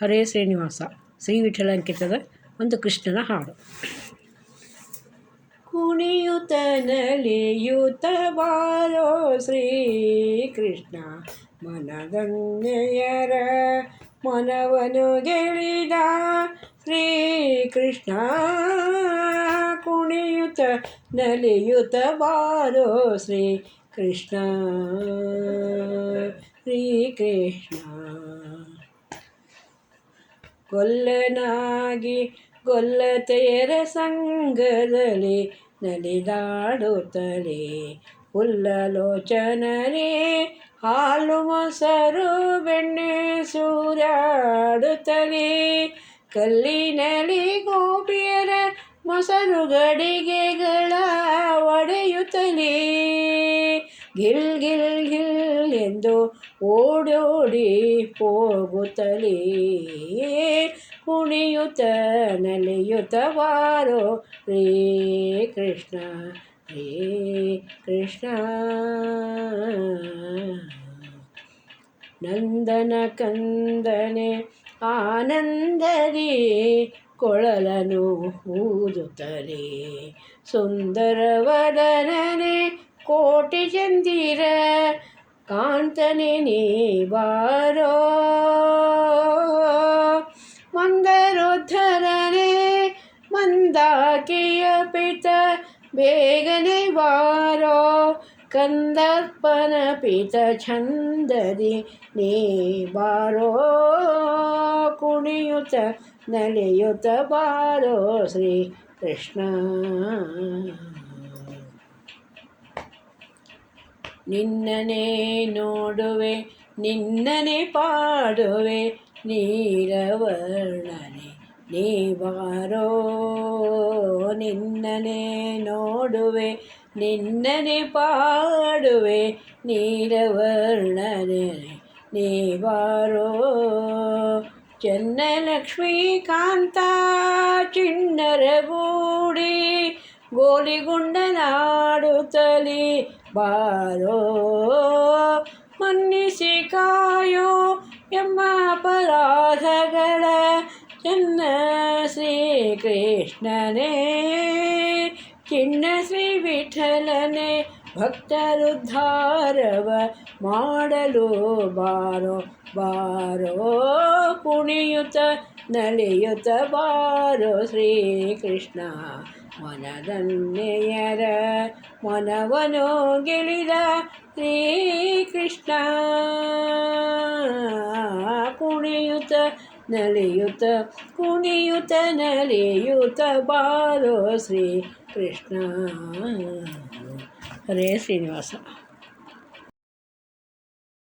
ಹರೇ ಶ್ರೀನಿವಾಸ ಶ್ರೀ ವಿಠಲಂಕಿತದ ಒಂದು ಕೃಷ್ಣನ ಹಾಡು ಕುಣಿಯುತ ನಲಿಯುತ ಬಾರೋ ಶ್ರೀ ಕೃಷ್ಣ ಮನಗಂಗೆಯರ ಮನವನು ಗೆಳಿದ ಶ್ರೀ ಕೃಷ್ಣ ಕುಣಿಯುತ ನಲಿಯುತ ಬಾರೋ ಶ್ರೀ ಕೃಷ್ಣ ಶ್ರೀ ಕೃಷ್ಣ ಗೊಲ್ಲನಾಗಿ ಗೊಲ್ಲತೆಯರ ಸಂಗದಲ್ಲಿ ನಲಿದಾಡುತ್ತಲೇ ಹುಲ್ಲಲೋಚನರೇ ಹಾಲು ಮೊಸರು ಬೆಣ್ಣೆ ಸೂರಾಡುತ್ತಲೇ, ಕಲ್ಲಿನಲ್ಲಿ ಗೋಪಿಯರ ಮೊಸರು ಗಡಿಗೆಗಳ ಒಡೆಯುತ್ತಲೇ. ಗಿಲ್ ಗಿಲ್ ಗಿಲ್ ಎಂದು ಓಡೋಡಿ ಹೋಗುತ್ತಲೇ ಕುಣಿಯುತ್ತ ನಲಿಯುತ್ತವಾರೋ ರೇ ಕೃಷ್ಣ ರೇ ಕೃಷ್ಣ. ನಂದನ ಕಂದನೆ ಆನಂದರಿ ಕೊಳಲನು ಊದುತ್ತಲೇ ಸುಂದರವದನನೆ ಕೋಟಿ ಚಂದಿರ ಕಾಂತನೆ ನೀ ಬಾರೋ ಮಂದರೋದ್ಧರನೆ ಮಂದಾಕಿಯ ಪಿತ ಬೇಗನೆ ಬಾರೋ ಕಂದಪ್ಪನ ಪಿತ ಛಂದದಿ ನೀ ಬಾರೋ ಕುಣಿಯುತ ನಲಿಯುತ ಬಾರೋ ಶ್ರೀ ಕೃಷ್ಣ ನಿನ್ನನೇ ನೋಡುವೆ ನಿನ್ನನೆ ಪಾಡುವೆ ನೀರವರ್ಣನೆ ನೀ ಬಾರೋ ನಿನ್ನನೆ ನೋಡುವೆ ನಿನ್ನನೆ ಪಾಡುವೆ ನೀರವರ್ಣನೆ ನೀ ಬಾರೋ ಚನ್ನಲಕ್ಷ್ಮೀಕಾಂತ ಚಿಣ್ಣರ ಗೂಡಿ ಗೋಲಿಗುಂಡನಾಡುತ್ತಲಿ ಬಾರೋ, ಮನ್ನಿಸಿ ಕಾಯೋ ಎಂಬ ಅಪರಾಧಗಳ ಚೆನ್ನ ಶ್ರೀಕೃಷ್ಣನೇ. ಚಿನ್ನ ಶ್ರೀ ವಿಠಲನೇ ಭಕ್ತರುದ್ಧಾರವ ಮಾಡಲು ಬಾರೋ ಬಾರೋ ಕುಣಿಯುತ ನಲಿಯುತ ಬಾರೋ ಶ್ರೀಕೃಷ್ಣ ಮನದನ್ನೆಯರ ಮನವನು ಗೆಳಿದ ಶ್ರೀಕೃಷ್ಣ. ಕುಣಿಯುತ ನಲಿಯುತ ಕುಣಿಯುತ ನಲಿಯುತ ಬಾರೋ ಶ್ರೀ ಕೃಷ್ಣ ಹರೇ ಶ್ರೀನಿವಾಸ.